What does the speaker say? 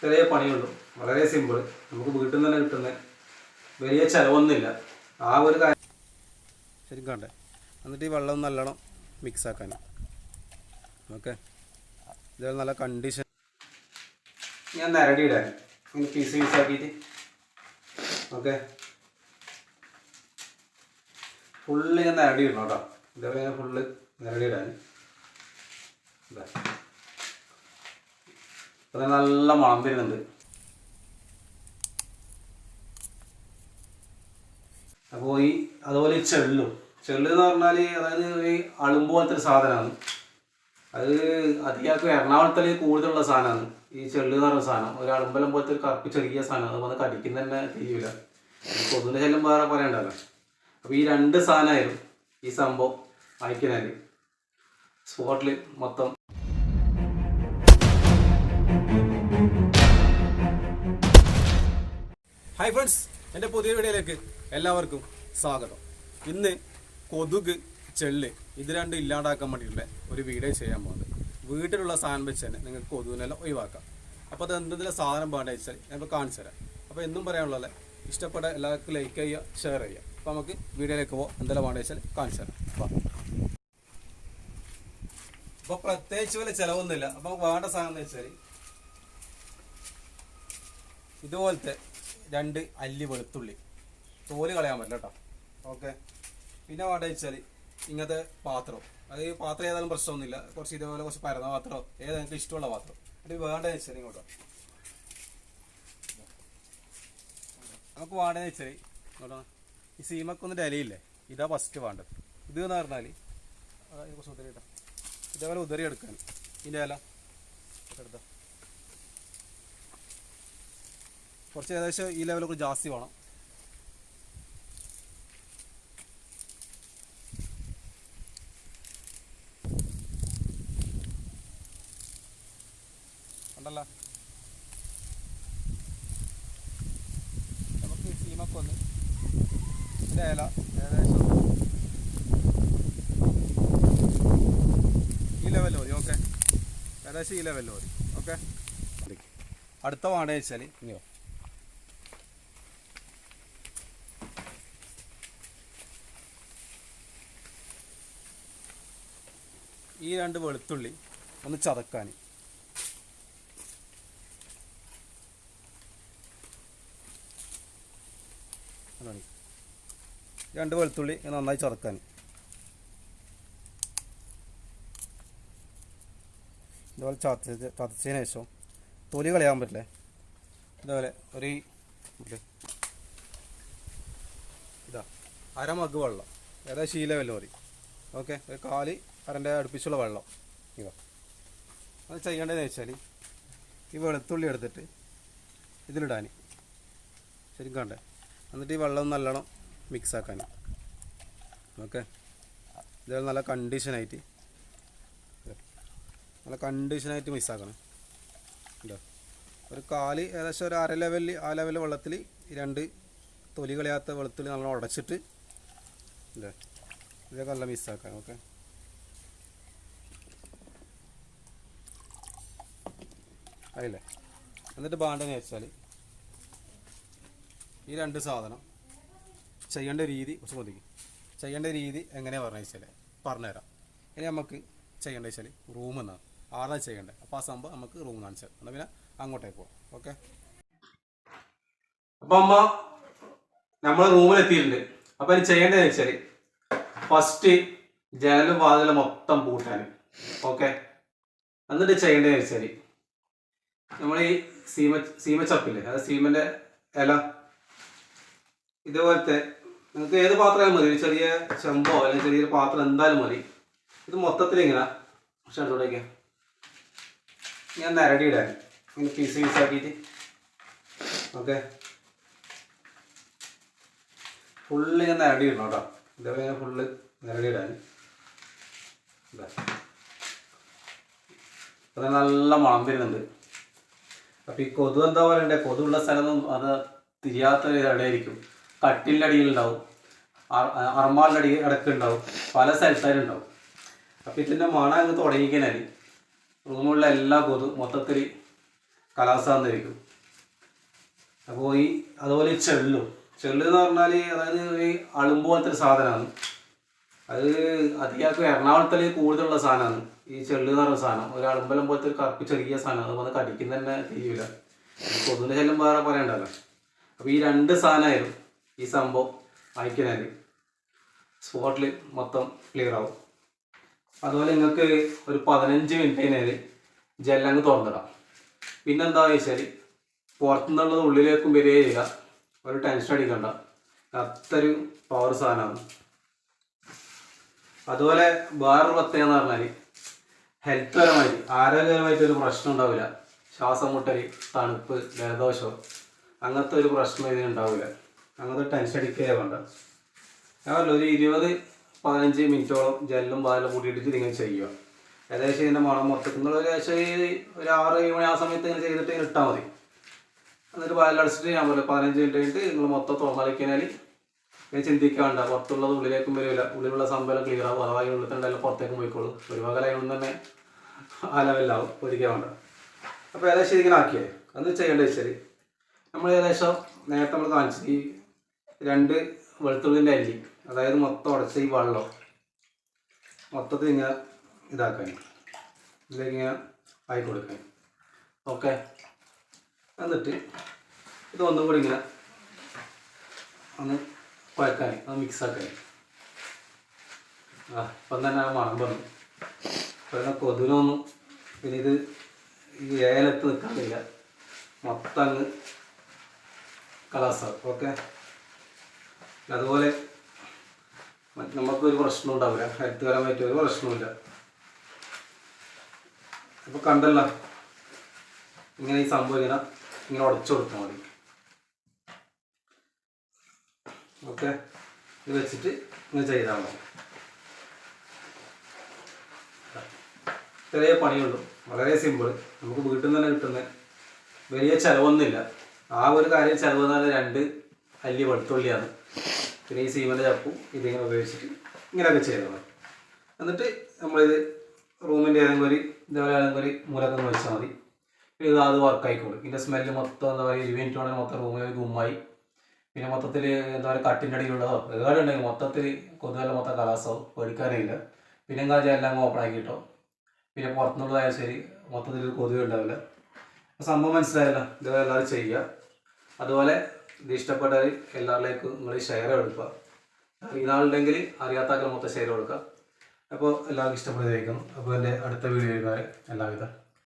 ചെറിയ പണിയുള്ളൂ. വളരെ സിമ്പിൾ നമുക്ക് വീട്ടിൽ നിന്ന് തന്നെ കിട്ടുന്ന വലിയ ചിലവൊന്നുമില്ല. ആ ഒരു കാര്യം ശരിക്കും കണ്ടേ എന്നിട്ട് ഈ വെള്ളം നല്ലോണം മിക്സ് ആക്കാൻ. ഓക്കെ? ഇതേ നല്ല കണ്ടീഷൻ ഞാൻ നിരടിയിടാൻ ഇങ്ങനെ പീസ് പീസ് ആക്കിയിട്ട്. ഓക്കെ? ഫുള്ള് ഞാൻ നിരടിയിടണം കേട്ടോ. ഇതേപോലെ ഞാൻ ഫുള്ള് നിരടിയിടാൻ ഇതാ. അത് നല്ല മണം വരുന്നുണ്ട്. അപ്പോൾ ഈ അതുപോലെ ഈ ചെള്ളും. ചെള്ള് എന്ന് പറഞ്ഞാൽ അതായത് ഈ അളുമ്പ് പോലത്തെ ഒരു സാധനമാണ് അത് അധികം എറണാകുളത്തിൽ കൂടുതലുള്ള സാധനമാണ് ഈ ചെള്ള് എന്ന് പറഞ്ഞ സാധനം. ഒരു അളുമ്പലം പോലത്തെ ഒരു കറുപ്പ് ചെറിയ സാധനം. അത് വന്ന് കടിക്കുന്ന തന്നെ തിരിയില്ല കൊതുകിന്റെ ശല്യം വേറെ പറയണ്ടല്ലോ. അപ്പോൾ ഈ രണ്ട് സാധനമായിരുന്നു ഈ സംഭവം വായിക്കുന്നതിൽ സ്പോട്ടിൽ മൊത്തം ഹായ് ഫ്രണ്ട്സ് എന്റെ പുതിയ വീഡിയോയിലേക്ക് എല്ലാവർക്കും സ്വാഗതം. ഇന്ന് കൊതുക് ചെള്ള് ഇത് രണ്ടും ഇല്ലാണ്ടാക്കാൻ വേണ്ടിയിട്ടുള്ള ഒരു വീഡിയോ ചെയ്യാൻ പോകുന്നത് വീട്ടിലുള്ള സാധനം വെച്ച് തന്നെ നിങ്ങൾക്ക് കൊതുകിനെല്ലാം ഒഴിവാക്കാം. അപ്പോൾ അത് എന്തെങ്കിലും സാധനം വേണ്ട വെച്ചാൽ ഞാൻ കാണിച്ചു തരാം. അപ്പോൾ എന്നും പറയാനുള്ളത് ഇഷ്ടപ്പെട്ട എല്ലാവർക്കും ലൈക്ക് ചെയ്യുക ഷെയർ ചെയ്യുക. അപ്പോൾ നമുക്ക് വീഡിയോയിലേക്ക് പോകാം എന്തെല്ലാം വേണ്ട വെച്ചാൽ കാണിച്ചു തരാം. അപ്പോൾ പ്രത്യേകിച്ച് വല്ല ചിലവൊന്നുമില്ല. അപ്പോൾ വേണ്ട സാധനം എന്ന് വെച്ചാൽ ഇതുപോലത്തെ രണ്ട് അല്ലി വെളുത്തുള്ളി. തോൽ കളയാൻ പറ്റില്ല കേട്ടോ. ഓക്കെ. പിന്നെ വേണ്ട വെച്ചാൽ ഇങ്ങനത്തെ പാത്രം. അത് പാത്രം ഏതായാലും പ്രശ്നമൊന്നുമില്ല. കുറച്ച് ഇതേപോലെ കുറച്ച് പരന്ന പാത്രം ഏതാ നിങ്ങൾക്ക് ഇഷ്ടമുള്ള പാത്രം. അത് വേണ്ട വെച്ചാൽ ഇങ്ങോട്ടോ നമുക്ക് വേണ്ടതെന്ന് വെച്ചാൽ ഇങ്ങോട്ടോ ഈ സീമക്കൊന്നും ഇലയില്ലേ ഇതാ ഫസ്റ്റ് വേണ്ടത്. ഇത് എന്ന് പറഞ്ഞാൽ കുറച്ച് കേട്ടോ ഇതേപോലെ ഉദരി എടുക്കാൻ. ഇതിന്റെ ഇല. എടുത്തോ. കുറച്ച് ഏകദേശം ഈ ലെവലൊക്കെ ജാസ്തി വേണം. കണ്ടല്ലോ? നമുക്ക് ഈ സീമൊക്കെ ഒന്ന് ഇതിന്റെ ഇല ഏകദേശം ഈ ലെവലിൽ മതി ഓക്കെ ഏകദേശം ഈ ലെവലിൽ മതി ഓക്കെ അടുത്ത വാടക വെച്ചാൽ ഇനിയോ? ഈ രണ്ട് വെളുത്തുള്ളി ഒന്ന് ചതക്കാൻ. രണ്ട് വെളുത്തുള്ളി നന്നായി ചതക്കാൻ. ഇതുപോലെ ചതച്ച് ചതച്ചതിന് ശേഷം തൊലി കളയാൻ പറ്റില്ലേ? ഇതുപോലെ ഒരു ഇതാ. അരമഗ് വെള്ളം. ഏതാ ശീലമല്ലോ മതി. ഓക്കെ ഒരു കാൽ കറന്റെ അടുപ്പിച്ചുള്ള വെള്ളം. ഇതോ. അത് ചെയ്യേണ്ടതെന്ന് വെച്ചാൽ ഈ വെളുത്തുള്ളി എടുത്തിട്ട് ഇതിലിടാൻ ശരിക്കും കണ്ടേ? എന്നിട്ട് ഈ വെള്ളം നല്ലോണം മിക്സ് ആക്കാൻ ഓക്കെ? ഇതേപോലെ നല്ല കണ്ടീഷനായിട്ട്. നല്ല കണ്ടീഷനായിട്ട് മിക്സ് ആക്കണം ഉണ്ടോ ഒരു കാൽ ഏകദേശം ഒരു അര ലെവലിൽ ആ ലെവൽ വെള്ളത്തിൽ രണ്ട് തൊലി കളയാത്ത വെളുത്തുള്ളി നല്ലോണം ഉടച്ചിട്ട് ഇല്ലേ ഇതൊക്കെ നല്ല മിസ്സാക്കാം ഓക്കെ? ആയില്ലേ? എന്നിട്ട് ബാണ്ടെന്ന് വെച്ചാൽ ഈ രണ്ട് സാധനം ചെയ്യേണ്ട രീതി കുറച്ച് മതിക്കും ചെയ്യേണ്ട രീതി എങ്ങനെയാണ് പറഞ്ഞു വെച്ചാൽ പറഞ്ഞുതരാം. ഇനി നമുക്ക് ചെയ്യേണ്ടത് വെച്ചാൽ റൂം എന്നാണ് ആറാണ് ചെയ്യേണ്ടത്? അപ്പോൾ ആ സംഭവം നമുക്ക് റൂം കാണിച്ചു തരാം എന്നാൽ പിന്നെ അങ്ങോട്ടേക്ക് പോകാം ഓക്കെ അപ്പം അമ്മ നമ്മൾ റൂമിൽ എത്തിയിട്ടുണ്ട്. അപ്പം ഇനി ചെയ്യേണ്ടതെന്ന് വെച്ചാൽ ഫസ്റ്റ് ജനലും വാതിലും മൊത്തം പൂട്ടാൻ ഓക്കെ എന്നിട്ട് ചെയ്യേണ്ടതെന്ന് വെച്ചാൽ നമ്മൾ ഈ സീമ സീമച്ചപ്പില്ലേ? അതായത് സീമന്റെ ഇല. ഇതുപോലത്തെ നിങ്ങൾക്ക് ഏത് പാത്രമായാലും മതി. ചെറിയ ചെമ്പോ അല്ലെങ്കിൽ ചെറിയൊരു പാത്രം എന്തായാലും മതി. ഇത് മൊത്തത്തിൽ ഇങ്ങനെ പക്ഷെ അടുത്തോടേക്ക് ഞാൻ നരടി ഇടാൻ. ഇങ്ങനെ പീസ് പീസ് ആക്കിയിട്ട്. ഓക്കെ. ഫുള്ള് ഞാൻ നരടി ഇടണം കേട്ടോ. ഇതേപോലെ ഞാൻ ഫുള്ള് നരടി ഇടാൻ. നല്ല മണം വരുന്നുണ്ട്. അപ്പൊ ഈ കൊതു എന്താ പറയണ്ടേ? കൊതുള്ള സ്ഥലമൊന്നും അത് തിരിയാത്ത ഇടയായിരിക്കും. കട്ടിലിന്റെ അടിയിലുണ്ടാവും അറമാലിന്റെ അടി അടക്കുണ്ടാവും പല സ്ഥലത്തായിട്ടുണ്ടാവും അപ്പൊ ഇതിന്റെ മണം അങ്ങ് തുടങ്ങിക്കഴിഞ്ഞാൽ റൂമുള്ള എല്ലാ കൊതു മൊത്തത്തിൽ കലാസാന്നിരിക്കും അപ്പോൾ ഈ അതുപോലെ ഈ ചെള്ളു. ചെള്ളു എന്ന് പറഞ്ഞാൽ അതായത് ഈ അളുമ്പോലത്തെ സാധനമാണ്. അത് അധികം എറണാകുളത്തിൽ കൂടുതലുള്ള സാധനമാണ്. ഈ ചെള്ളു എന്ന് പറഞ്ഞ സാധനം. ഒരു അളമ്പലം പോലത്തെ ഒരു കറുപ്പ് ചെറിയ സാധനം. അത് വന്ന് കടിക്കുന്ന തന്നെ തിരിയില്ല കൊതുവിന്റെ ശല്യം വേറെ പറയണ്ടല്ലോ. അപ്പോൾ ഈ രണ്ട് സാധനമായാലും ഈ സംഭവം വായിക്കുന്നതിന് സ്പോട്ടിൽ മൊത്തം ക്ലിയർ ആവും. അതുപോലെ നിങ്ങൾക്ക് ഒരു പതിനഞ്ച് മിനിറ്റ് കഴിഞ്ഞാൽ ജെല്ലങ്ങ് തുറന്നിടാം. പിന്നെന്താ വെച്ചാൽ പുറത്തുനിന്നുള്ളത് ഉള്ളിലേക്കും ചെയ്യുക. ഒരു ടെൻഷൻ അടിക്കണ്ട. അത്രയും പവർ സാധനമാണ്. അതുപോലെ വേറൊരു പ്രത്യേകത എന്ന് പറഞ്ഞാൽ ഹെൽത്ത് പരമായിട്ട് ആരോഗ്യപരമായിട്ട് ഒരു പ്രശ്നം ഉണ്ടാവില്ല. ശ്വാസം മുട്ടൽ തണുപ്പ് ജലദോഷം അങ്ങനത്തെ ഒരു പ്രശ്നം ഇതിന് ഉണ്ടാവില്ല. അങ്ങനത്തെ ടെൻഷൻ അടിക്കുകയേ വേണ്ട. ഞാൻ ഒരു ഇരുപത് പതിനഞ്ച് മിനിറ്റോളം ജെല്ലും പാലും കൂട്ടിയിട്ട് നിങ്ങൾ ചെയ്യുക. ഏകദേശം ഇതിന്റെ മണം മൊത്തത്തിൽ നിങ്ങൾ ഏകദേശം ഒരു ആറ് ഏഴ് മണി ആ സമയത്ത് ഇങ്ങനെ ചെയ്തിട്ട് ഇങ്ങനെ ഇട്ടാൽ മതി. എന്നിട്ട് പാലടിച്ചിട്ട് ഞാൻ പറയാം പതിനഞ്ച് മിനിറ്റ് കഴിഞ്ഞിട്ട് നിങ്ങൾ മൊത്തം തുറന്നളിക്കനാൽ ഞാൻ ചിന്തിക്കാണ്ട പുറത്തുള്ളത് ഉള്ളിലേക്കും വരില്ല. ഉള്ളിലുള്ള സംഭവം ക്ലിയർ ആവും. അഥവാ ഉള്ളിൽ പുറത്തേക്കും പോയിക്കോളും. ഒരു പകലായതുകൊണ്ട് തന്നെ ആ ലെവലിലാവും ഒരിക്കൽ അപ്പോൾ ഏകദേശം ഇതിങ്ങനെ ആക്കിയേ. അത് ചെയ്യേണ്ടത് വെച്ചാൽ നമ്മൾ ഏകദേശം നേരത്തെ നമ്മൾ കാണിച്ചത് ഈ രണ്ട് വെളുത്തുള്ളിന്റെ അല്ലി അതായത് മൊത്തം ഉടച്ച ഈ വെള്ളം മൊത്തത്തിൽ ഇങ്ങനെ ഇതാക്കാൻ. ഇതിലേക്ക് ഇങ്ങനെ ആയി കൊടുക്കാൻ. ഓക്കെ? എന്നിട്ട് ഇത് ഒന്നും കൂടി ഇങ്ങനെ ഒന്ന് കുഴക്കാൻ അത് മിക്സാക്കാൻ ആ ഇപ്പം തന്നെ ആ മണം പറഞ്ഞു പിന്നെ കൊതുനൊന്നും പിന്നെ ഇത് ഈ ഏലത്ത് നിൽക്കാനില്ല മൊത്തം അങ്ങ് കലാസാവും ഓക്കെ? അതുപോലെ നമുക്കൊരു പ്രശ്നം ഉണ്ടാവില്ല. ഹെൽത്ത് പരമായിട്ട് ഒരു പ്രശ്നമില്ല അപ്പോൾ കണ്ടല്ല? ഇങ്ങനെ ഈ സംഭവം ഇങ്ങനെ ഇങ്ങനെ ഉടച്ചു കൊടുത്താൽ മതി. ഓക്കെ. ഇത് വെച്ചിട്ട് ഇങ്ങനെ ചെയ്താൽ മതി. ചെറിയ പണിയുള്ളൂ വളരെ സിമ്പിൾ നമുക്ക് വീട്ടിൽ നിന്ന് തന്നെ കിട്ടുന്ന വലിയ ചിലവൊന്നുമില്ല. ആ ഒരു കാര്യം ചിലവ് പറഞ്ഞാൽ രണ്ട് അല്ലി വെളുത്തുള്ളിയാണ്. പിന്നെ ഈ സീമന്റെ ചപ്പും ഇതിങ്ങനെ ഉപയോഗിച്ചിട്ട് ഇങ്ങനെയൊക്കെ ചെയ്താൽ മതി. എന്നിട്ട് നമ്മളിത് റൂമിന്റെ ഏതെങ്കിലും ഒരു ഇതേപോലെ ഏതെങ്കിലും ഒരു മൂലക്കം വെച്ചാൽ മതി. ഇത് അത് വർക്കായിക്കോളും ഇതിന്റെ സ്മെല്ല് മൊത്തം എന്താ പറയുക ഇരുപത് മിനിറ്റ് മൊത്തം റൂമിൽ ഗുമ്മായി പിന്നെ മൊത്തത്തിൽ എന്താ പറയുക കട്ടിന്റെ അടിയിലുള്ളതോ ഏതാണ്ട് ഉണ്ടെങ്കിൽ മൊത്തത്തിൽ കൊതുകല്ല മൊത്തം കലാസോ പേടിക്കാനില്ല. പിന്നെ കാജ എല്ലാം ഓപ്പൺ ആക്കിയിട്ടോ. പിന്നെ പുറത്തുനിന്നുള്ളതായാലും ശരി മൊത്തത്തിൽ കൊതുക് ഉണ്ടാവില്ല. സംഭവം മനസ്സിലായല്ലോ? ഇത് എല്ലാവരും ചെയ്യുക. അതുപോലെ ഇത് ഇഷ്ടപ്പെട്ടവർ എല്ലാവരിലേക്കും നിങ്ങൾ ഷെയർ കൊടുക്കുക. ഇതാളുണ്ടെങ്കിൽ അറിയാത്താക്കൾ മൊത്തം ഷെയർ കൊടുക്കുക. അപ്പോൾ എല്ലാവർക്കും ഇഷ്ടപ്പെടുന്നതായിരിക്കും അപ്പോൾ എന്റെ അടുത്ത വീഡിയോ എല്ലാവിധ